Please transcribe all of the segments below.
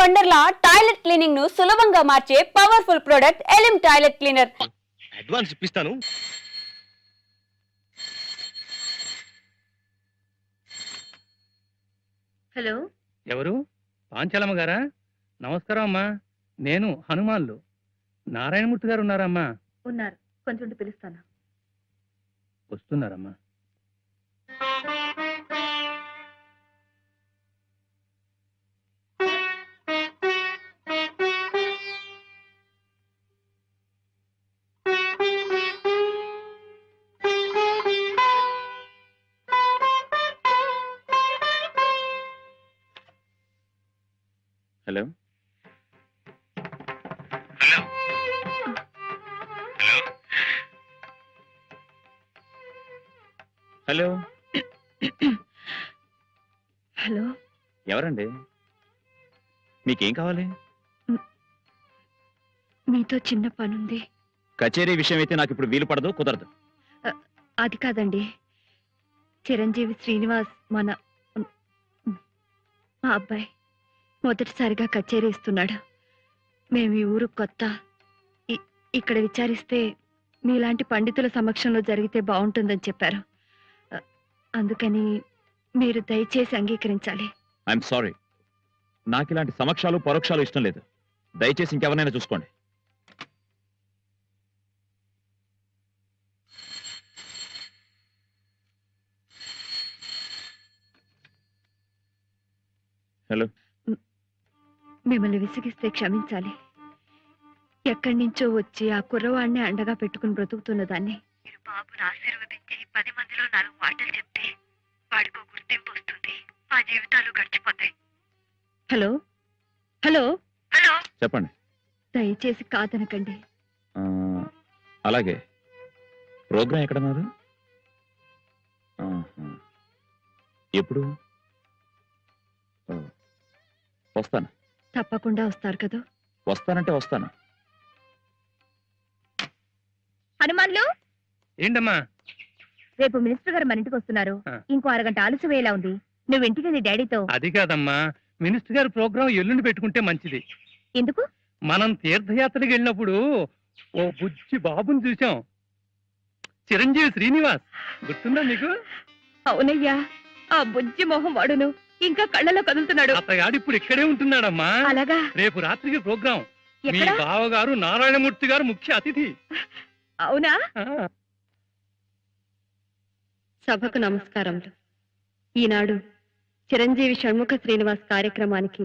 Wonderla toilet క్లీనింగ్ను సులభంగా మార్చే powerful product Elim toilet cleaner. Advance ఇప్పిస్తాను. హలో. ఎవరు? పాంచాలమ్మ గారా? నమస్కారం అమ్మా. నేను హనుమాన్లు. నారాయణమూర్తి గారు ఉన్నారమ్మా. ఉన్నారు. కొంచెం పిలుస్తాను? వస్తున్నారమ్మా. Hello hello. Hello. Hello hello. ఎవరండి? మీకేం కావాలి? మీతో చిన్న పనుంది. కచేరీ విషయం అయితే నాకు ఇప్పుడు వీలు పడదు కుదరదు. అది కాదండి. చిరంజీవి శ్రీనివాస్ మన మా అబ్బాయి. మొదటిసారిగా కచేరీ ఇస్తున్నాడు. మేము ఈ ఊరు కొత్త. ఇ- ఇక్కడ విచారిస్తే మీలాంటి పండితుల సమక్షంలో జరిగితే బాగుంటుందని చెప్పారు. అందుకని మీరు దయచేసి అంగీకరించాలి. ఐఎమ్ సారీ నాకు ఇలాంటి సమక్షాలు పరోక్షాలు ఇష్టం లేదు. దయచేసి ఇంకెవరినైనా చూసుకోండి. హలో మిమ్మల్ని విసిగిస్తే క్షమించాలి. ఎక్కడి నుంచో వచ్చి ఆ కుర్రవాడిని అండగా పెట్టుకుని బ్రతుకుతున్న దాన్ని. మీరు బాబును ఆశీర్వదించి పది మందిలో నాలుగు మాటలు చెప్తే వాడికో గుర్తింపు వస్తుంది. ఆ జీవితాలు గడిచిపోతాయి. హలో? హలో? హలో? చెప్పండి. దయచేసి కాదనకండి. ఆ, అలాగే. ప్రోగ్రాం ఎక్కడన్నారు. ఎప్పుడు? వస్తాను. తప్పకుండా వస్తారు కదా. వస్తానంటే వస్తాను. హనుమాన్లు? ఏంటమ్మా? రేపు మినిస్టర్ గారు మన ఇంటికి వస్తున్నారు. ఆ. ఇంకో అరగంట ఆలస్యం వేలా ఉంది. నువ్వు ఇంటికి నీ డాడీతో. అది కాదమ్మా. మినిస్టర్ గారు ప్రోగ్రాం ఎల్లుండి పెట్టుకుంటే మంచిది. ఎందుకు? మనం తీర్థయాత్రకి వెళ్ళినప్పుడు ఓ బుజ్జి బాబుని చూసాం చిరంజీవి శ్రీనివాస్. గుర్తుందా మీకు అవునయ్యా ఆ బుజ్జి మొహం వాడును. ఇంకా కళ్ళలో కదులుతున్నాడు. అతగాడు ఇప్పుడు ఇక్కడే ఉంటున్నాడమ్మా. అలాగా? రేపు రాత్రికి ప్రోగ్రాం. మీ ఎక్కడ? బావగారు నారాయణమూర్తి గారు ముఖ్య అతిథి. అవునా? సభకు నమస్కారములు. ఈనాడు చిరంజీవి షణ్ముఖ శ్రీనివాస్ కార్యక్రమానికి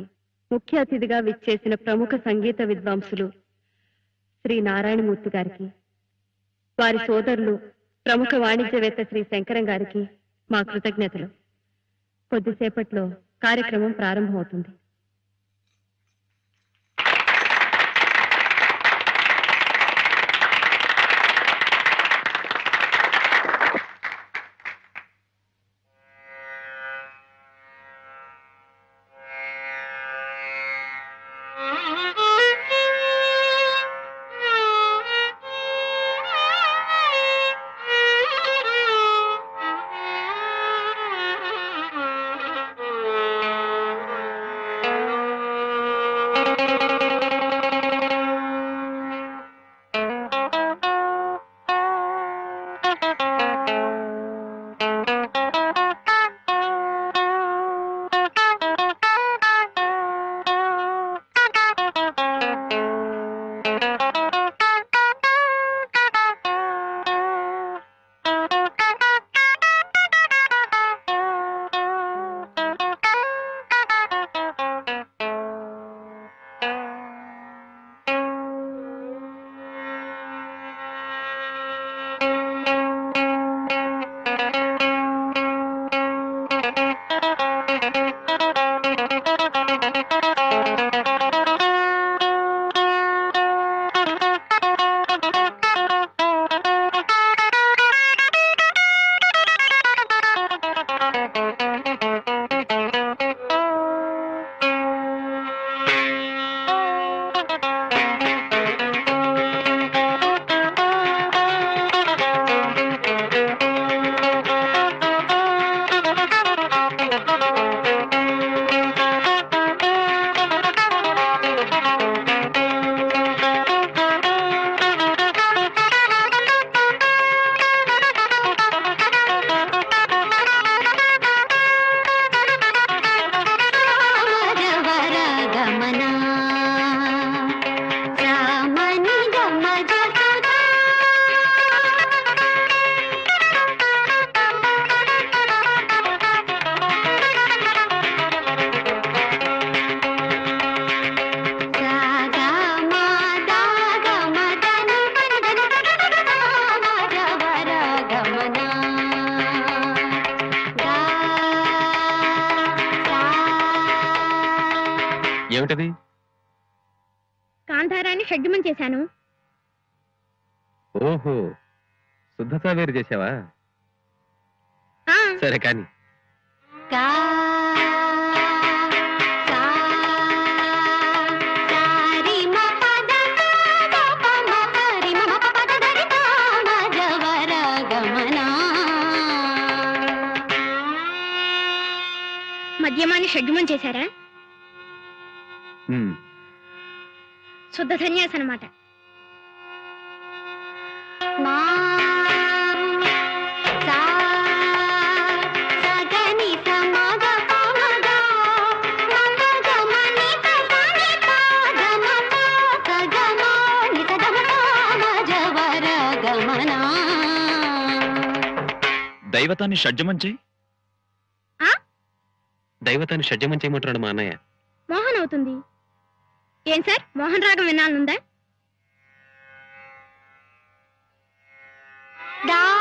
ముఖ్య అతిథిగా విచ్చేసిన ప్రముఖ సంగీత విద్వాంసులు శ్రీ నారాయణమూర్తి గారికి వారి సోదరులు ప్రముఖ వాణిజ్యవేత్త శ్రీ శంకరం గారికి మా కృతజ్ఞతలు. కొద్దిసేపట్లో కార్యక్రమం ప్రారంభమవుతుంది. షడ్యుమం చేశాను. ఓహో శుద్ధ కావేరు చేసావా సరే కానీ. కా సా మద్యమాన్ని షడ్గుమం చేశారా? ఉమ్, శుద్ధ సన్యాసి అనమాట దైవతాన్ని షడ్జమం చేయి. దైవతాన్ని షడ్జమం చేయమంటున్నాడు మా అన్నయ్య. మోహన్ అవుతుంది. ఏం సార్ మోహన్ రాగం వినాలనుందా నమస్కారం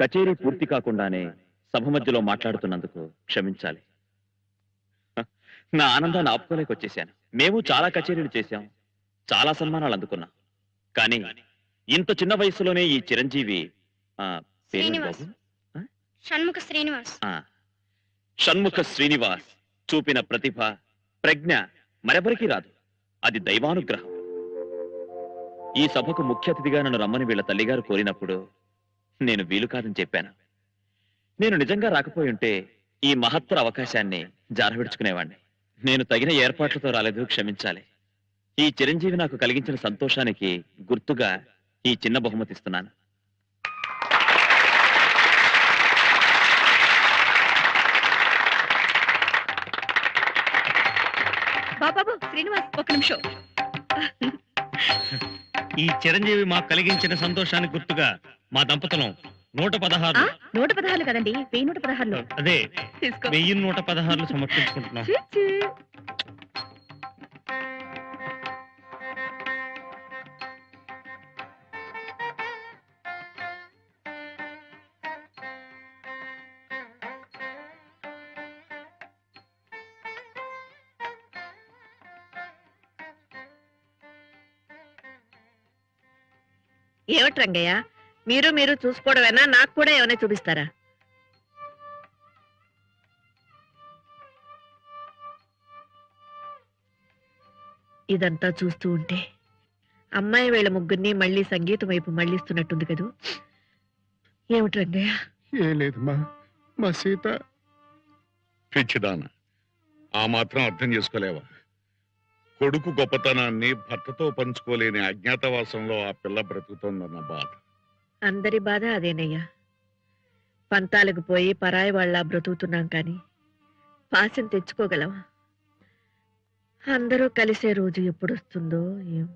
కచేరీ పూర్తి కాకుండానే సభ మధ్యలో మాట్లాడుతున్నందుకు క్షమించాలి. నా ఆనందాన్ని ఆపుకోలేకొచ్చేశాను. మేము చాలా కచేరీలు చేశాం. చాలా సన్మానాలు అందుకున్నాం. కానీ ఇంత చిన్న వయసులోనే ఈ చిరంజీవి ఆ, పేరేంటి శ్రీనివాస్. బాబు? షణ్ముఖ శ్రీనివాస్. ఆ, షణ్ముఖ శ్రీనివాస్ చూపిన ప్రతిభ ప్రజ్ఞ మరెవరికీ రాదు. అది దైవానుగ్రహం. ఈ సభకు ముఖ్య అతిథిగా నన్ను రమ్మని వీళ్ళ తల్లిగారు కోరినప్పుడు నేను వీలు కాదని చెప్పాను. నేను నిజంగా రాకపోయి ఉంటే ఈ మహత్తర అవకాశాన్ని జారవిడుచుకునేవాణ్ణి. నేను తగిన ఏర్పాట్లతో రాలేదు క్షమించాలి. ఈ చిరంజీవి నాకు కలిగించిన సంతోషానికి గుర్తుగా ఈ చిన్న బహుమతి ఇస్తున్నాను. బాబాబు శ్రీనివాస్ ఒక నిమిషం. ఈ చిరంజీవి మాకు కలిగించిన సంతోషానికి గుర్తుగా మా దంపతులం నూట పదహారు. నూట పదహారులు కదండి. వెయ్యి నూట పదహారులు. అదే తీసుకో. వెయ్యి నూట పదహారులు సమర్పించుకుంటున్నాం. ఏమిటి రంగయ్య? మీరు మీరు చూసుకోవడమేనా? నాకు కూడా ఏమైనా చూపిస్తారా? ఇదంతా చూస్తూ ఉంటే అమ్మాయి వీళ్ళ ముగ్గురిని మళ్ళీ సంగీతం వైపు మళ్ళిస్తున్నట్టుంది కదూ? ఏమిటి రంగయ్య? ఏం లేదమ్మా. మా సీత. పిచ్చిదాన ఆ మాత్రం అర్థం చేసుకోలేవా? కొడుకు గొప్పతనాన్ని భర్తతో పంచుకోలేని అజ్ఞాతవాసంలో ఆ పిల్ల బ్రతుకుతోందన్న బాధ. అందరి బాధ అదేనయ్యా. పంతాలకు పోయి పరాయి వాళ్ళ బ్రతుకుతున్నాం కానీ పాశం తెచ్చుకోగలవా? అందరూ కలిసే రోజు ఎప్పుడొస్తుందో ఏం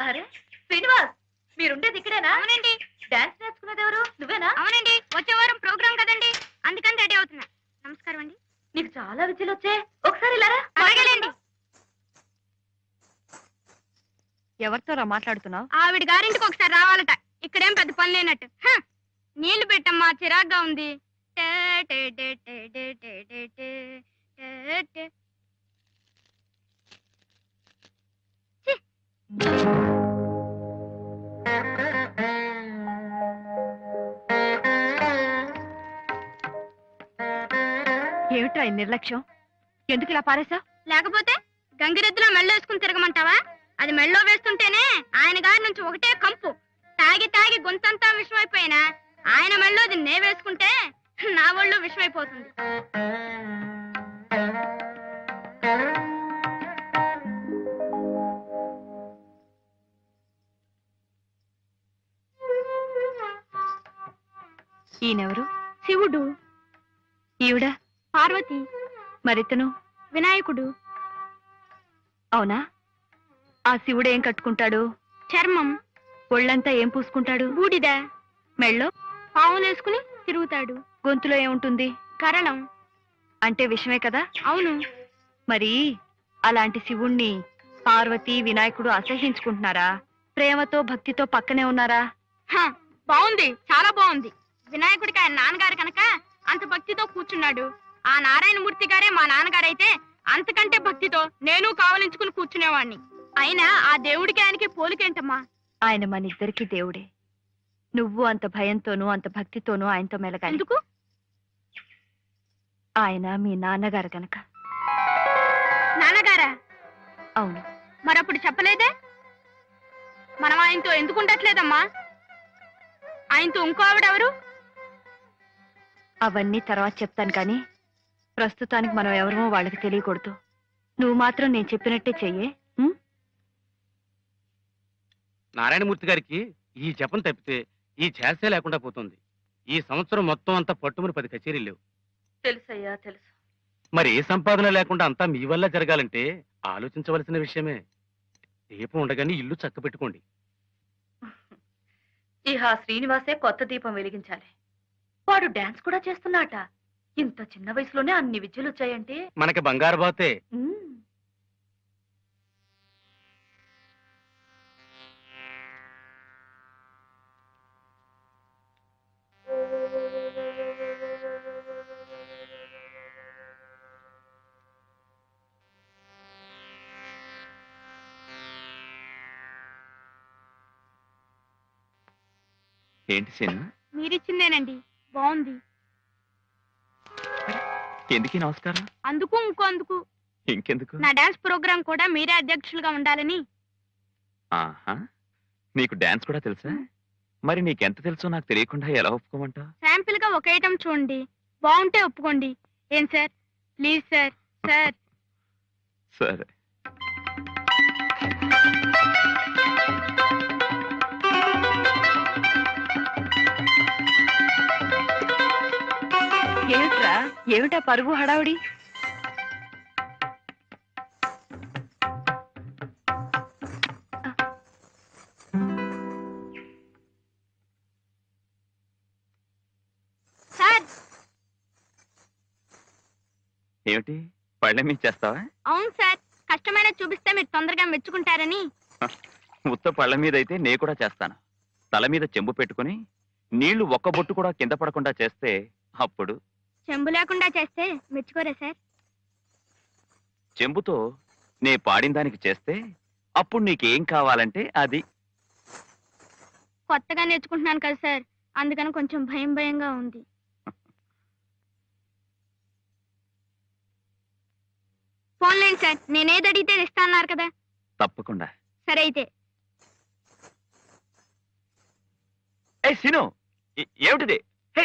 అరే శ్రీనివాస్ మీరుండేది ఇక్కడేనా అవునండి. డాన్స్ నేర్చుకునేది ఎవరు? నువ్వేనా? అవునండి. వచ్చే వారం ప్రోగ్రామ్ కదండి. అందుకని రెడీ అవుతున్నా. నమస్కారం అండి. నీకు చాలా విద్యలు వచ్చే. ఒకసారి ఎవరితో మాట్లాడుతున్నావు? ఆవిడ గారింటికి ఒకసారి రావాలట. ఇక్కడేం పెద్ద పని లేనట్టు. నీళ్ళు పెట్టమ్మా చిరాగ్గా ఉంది. ఏమిట్రా అయింది నిర్లక్ష్యం? ఎందుకు ఇలా పారేసా లేకపోతే గంగిరెద్దులో మెళ్ళో వేసుకుని తిరగమంటావా? అది మెళ్ళో వేస్తుంటేనే ఆయన గారి నుంచి ఒకటే కంపు. తాగి తాగి గొంతంతా విషమైపోయినా ఆయన మెళ్ళోది నే వేసుకుంటే నా ఒళ్ళు విషమైపోతుంది. ఈయనెవరు? శివుడు శివుడు. ఈవిడ? పార్వతి. మరితను? వినాయకుడు. అవునా? ఆ శివుడు ఏం కట్టుకుంటాడు? చర్మం. ఒళ్ళంతా ఏం పూసుకుంటాడు? బూడిద. మెళ్ళో? పావులేసుకుని తిరుగుతాడు. గొంతులో ఏముంటుంది? కరళం అంటే విషమే కదా? అవును. మరి అలాంటి శివుణ్ణి పార్వతి వినాయకుడు అసహించుకుంటున్నారా? ప్రేమతో భక్తితో పక్కనే ఉన్నారా? హ, బాగుంది చాలా బాగుంది వినాయకుడికి ఆయన నాన్నగారు కనుక అంత భక్తితో కూర్చున్నాడు. ఆ నారాయణమూర్తి గారే మా నాన్నగారైతే అంతకంటే భక్తితో నేను కావలించుకుని కూర్చునేవాణ్ణి. అయినా ఆ దేవుడికి ఆయనకి పోలికేంటమ్మా ఆయన మన ఇద్దరికి దేవుడే. నువ్వు అంత భయంతోనూ అంత భక్తితోనూ ఆయనతో మెలగాలి. ఎందుకు? ఆయన మీ నాన్నగారు గనక. నాన్నగారా? అవును. మరప్పుడు చెప్పలేదే? మనం ఆయనతో ఎందుకు ఉండట్లేదమ్మా? ఆయనతో ఇంకో ఆవిడెవరు అవన్నీ తర్వాత చెప్తాను కానీ ప్రస్తుతానికి మనం ఎవరమో వాళ్ళకి తెలియకూడదు. నువ్వు మాత్రం నేను చెప్పినట్టే చెయ్యే? నారాయణమూర్తి గారికి ఈ జపం తప్పితే ఈ ఛాసే లేకుండా పోతుంది. ఈ సంవత్సరం మొత్తం అంతా పట్టుమని పది కచేరీలు లేవు. తెలుసయ్యా తెలుసు. మరి ఏ సంపాదన లేకుండా అంతా మీ వల్ల జరగాలంటే ఆలోచించవలసిన విషయమే. దీపం ఉండగానే ఇల్లు చక్క పెట్టుకోండి. ఇహ శ్రీనివాసే కొత్త దీపం వెలిగించాలి. వాడు డాన్స్ కూడా చేస్తున్నాట. ఇంత చిన్న వయసులోనే అన్ని విద్యలు వచ్చాయంటే? మనకి బంగారు బాతే. ఏంటి సీను? మీరిచ్చిందేనండి. బాగుంది. ఎందుకు నమస్కారం? అందుకు ఇంకో అందుకు. ఇంకెందుకు? నా డాన్స్ ప్రోగ్రామ్ కూడా మీరే అధ్యక్షులుగా ఉండాలని. ఆహా నీకు డాన్స్ కూడా తెలుసా? మరి నీకెంత తెలుసో నాకు తెలియకుండా ఎలా ఒప్పుకోమంటావు? శాంపిల్గా ఒక ఐటమ్ చూడండి. బాగుంటే ఒప్పుకోండి. ఏం సార్? Please sir sir. సరే. ఏమిట్రా? ఏమిటా పరుగు హడావుడి? సార్. ఏమిటి? పళ్ళెం చేస్తావా? అవును సార్. కష్టమైన చూపిస్తే మీరు తొందరగా మెచ్చుకుంటారని. ఉత్త పళ్ళ మీద అయితే నే కూడా చేస్తాను. తల మీద చెంబు పెట్టుకుని నీళ్ళు ఒక్క బొట్టు కూడా కింద పడకుండా చేస్తే అప్పుడు చెంబు లేకుండా చేస్తే మెచ్చుకోరా సార్. చెంబుతో నే పాడిన దానికి చేస్తే అప్పుడు నీకేం కావాలంటే అది. కొత్తగా నేర్చుకుంటున్నాను కదా సార్. అందుకని కొంచెం భయం భయంగా ఉంది. ఫోన్లేండి సార్. నేనేది అడిగితే ఇస్తా అన్నారు కదా. తప్పకుండా. సరే అయితే. ఏ సిను ఏమిటిది హే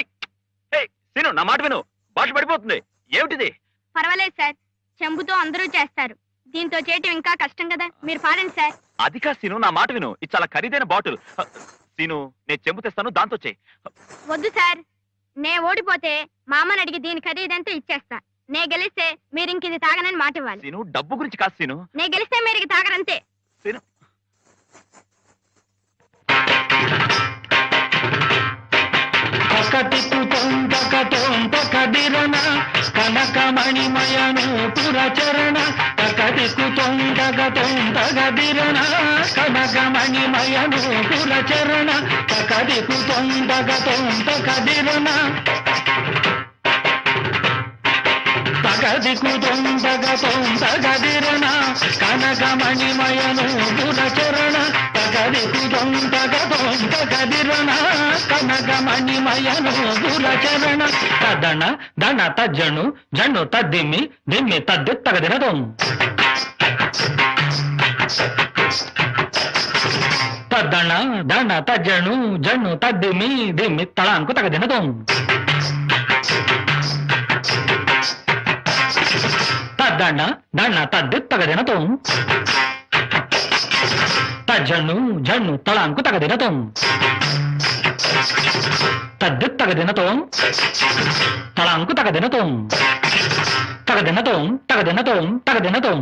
హే సిను నా మాట విను భాష పడిపోతుంది ఏమిటిది? పర్వాలేదు సార్. చెంబుతో అందరూ చేస్తారు. దీంతో చేయటం ఇంకా కష్టం కదా. మీరు పాడండి సార్. అది కా సిను నా మాట విను. ఇది చాలా ఖరీదైన బాటిల్. సిను నేను చెంబు తెస్తాను దాంతో చెయ్యి వద్దు సార్. నే ఓడిపోతే మా అమ్మని అడిగి దీని ఖరీదంతా ఇచ్చేస్తా. నే గెలిస్తే మీరు ఇంక ఇది తాగనని మాట ఇవ్వాలి. సిను డబ్బు గురించి కాదు సిను. నే గెలిస్తే మీరు ఇక తాగరంతే. సిను కదిరన కనకమణిమయను పురచరణ తకదికు తొందగ తొందగదిరన కనకమణిమయను పురచరణ తకదికు తొందగ తొందగదిరన తగదికు తొందగ తొందగదిరన కనకమణిమయను పురచరణ తగదికు తొందగ తొందగదిరన కనకమణిమయను పురచరణ తదన దన తజ్జను జను తద్దిమ్మి దిమ్మి తద్ది తగదినదం తద్దణ దణ తజ్జను జను తద్దిమి దిమ్మి తళాంకు తగదినదం ದಂಡ ದಣ್ಣ ತದ್ದು ತಗದಿನ ತೋಂ ತಜ್ಜಣ್ಣು ಜಣ್ಣು ತಳಾಂಕು ತಗದಿನ ತೋಂ తద్దు తగదినతోం తళాంకు తగదినతోం తగదినతోం తగదినతోం తగదినతోం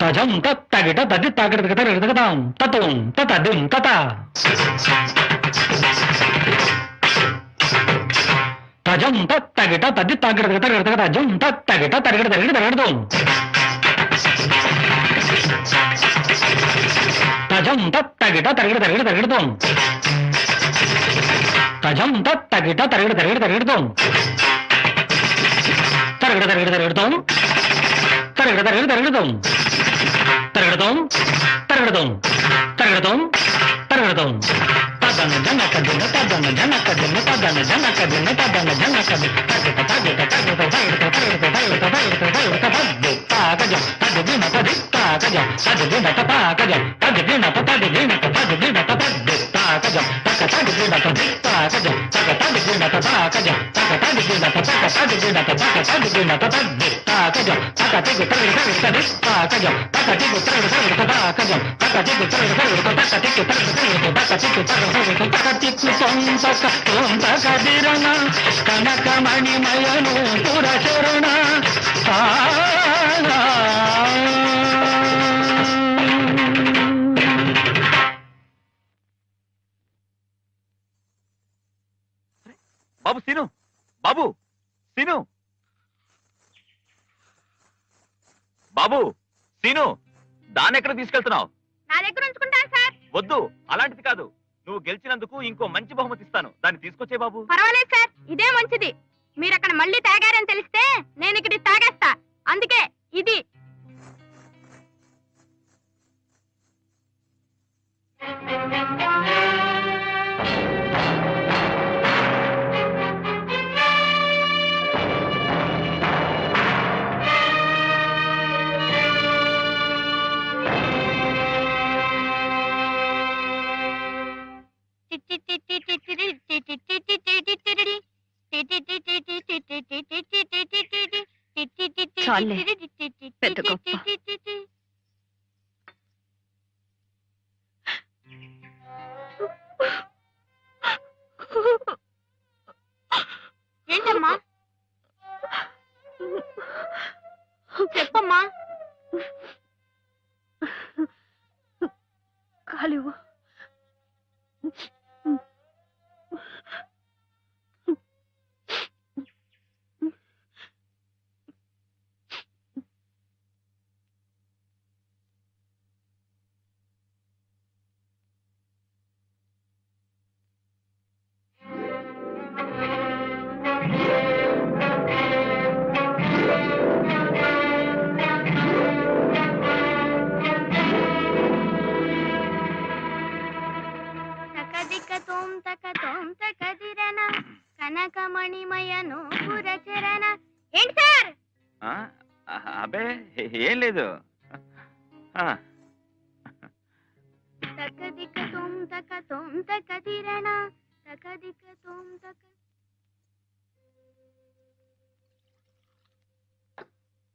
तजम तत्तगिट तदि तगिटगतगतगतां ततुं ततदिं तता। तजं तत्तगिट तदि तगिटगतगतगतगतजं तत्तगिट तगिटगतगतगतगतुं तजं तत्तगिट तगिटगतगतगतगतुं तजं तत्तगिट तगिटगतगतगतगतुं തരകിട തരകിട തരകിടത്തും തരകിട തരകിട തരകിടത്തും తరగడ తరగడదాం తరగడ తరగడ తరగడతాం తరగడ తరగడ తరగడతాం తరగడతాం తరగడతాం తరగడతాం తరగడతాం తదన జనక దిన తదన జనక దిన తదన జనక దిన తదన జనక దిన తగట తగట తగట తగట తగట తగట తగట తగట తద్ది తాకజ తద్ది దిన తది తాకజ తద్ది దిన తాకజ తద్ది దిన తది దిన తది దిన తద్ది తాకజ తక తది దిన తది తాకజ తక తది దిన తాకజ తక తది దిన తక తది దిన తక తది దిన తద్ది తాకజ తక తిగు తగట తగట తది తాకజ తక తిగు తగట తగట తాకజ తక తిగు తగట తగట తక తిగు తగట తగట తక తిగు తగట తగట తక తిగు తొంతక తొంతక దిరన కనకమణిమయను పురచరణ బాబు సీను. బాబు సీను. బాబు సీను దాన్ని ఎక్కడ తీసుకెళ్తున్నావు? నా దగ్గర ఉంచుకుంటాను సార్. వద్దు అలాంటిది కాదు. నువ్వు గెలిచినందుకు ఇంకో మంచి బహుమతి ఇస్తాను. దాన్ని తీసుకొచ్చే బాబు. పర్వాలేదు సార్ ఇదే మంచిది. మీరు అక్కడ మళ్ళీ తాగారని తెలిస్తే నేను ఇక్కడ తాగేస్తా. అందుకే ఇది. చాలే. పెద్ద గొప్ప. ఏంటమ్మా చెప్పమ్మా కాలివు 的。